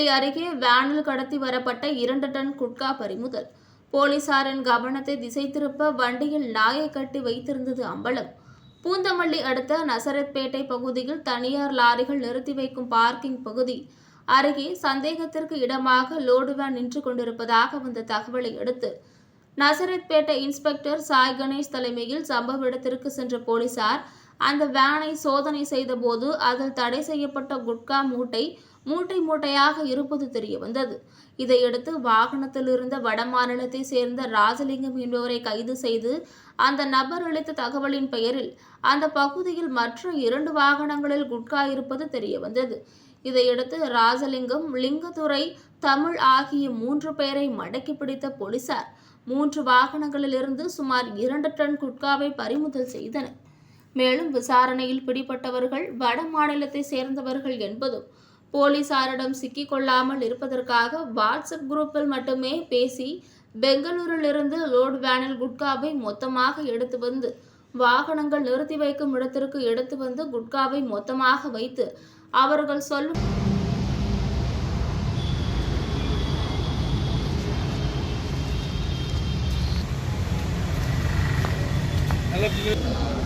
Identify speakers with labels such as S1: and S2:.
S1: காரில் கடத்தி வரப்பட்ட இரண்டு டன் குட்கா பறிமுதல். போலீசாரின் கவனத்தை திசை திருப்ப வண்டியில் நாயை கட்டி வைத்திருந்தது அம்பலம். பூந்தமல்லி அடுத்த நசரத்பேட்டை பகுதியில் தனியார் லாரிகள் நிறுத்தி வைக்கும் பார்க்கிங் பகுதி அருகே சந்தேகத்திற்கு இடமாக லோடு வேன் நின்று கொண்டிருப்பதாக வந்த தகவலை அடுத்து நசரத்பேட்டை இன்ஸ்பெக்டர் சாய் கணேஷ் தலைமையில் சம்பவ இடத்திற்கு சென்ற போலீசார் அந்த வேனை சோதனை செய்தபோது அதில் தடை செய்யப்பட்ட குட்கா மூட்டை மூட்டை மூட்டையாக இருப்பது தெரிய வந்தது. இதையடுத்து வாகனத்தில் இருந்த வடமாநிலத்தை சேர்ந்த ராஜலிங்கம் என்பவரை கைது செய்து அந்த நபர் அளித்த தகவலின் பெயரில் அந்த பகுதியில் மற்ற இரண்டு வாகனங்களில் குட்கா இருப்பது தெரிய வந்தது. இதையடுத்து ராஜலிங்கம் லிங்கதுரை தமிழ் ஆகிய மூன்று பேரை மடக்கி பிடித்த போலீசார் மூன்று வாகனங்களிலிருந்து சுமார் இரண்டு டன் குட்காவை பறிமுதல் செய்தனர். மேலும் விசாரணையில் பிடிபட்டவர்கள் வட மாநிலத்தை சேர்ந்தவர்கள் என்பதும் போலீசாரிடம் சிக்கிக்கொள்ளாமல் இருப்பதற்காக வாட்ஸ்அப் குரூப்பில் மட்டுமே பேசி பெங்களூரிலிருந்து லோட் வேனில் குட்காவை மொத்தமாக எடுத்து வந்து வாகனங்கள் நிறுத்தி வைக்கும் இடத்திற்கு எடுத்து வந்து குட்காவை மொத்தமாக வைத்து அவர்கள் சொல்லும்
S2: நல்ல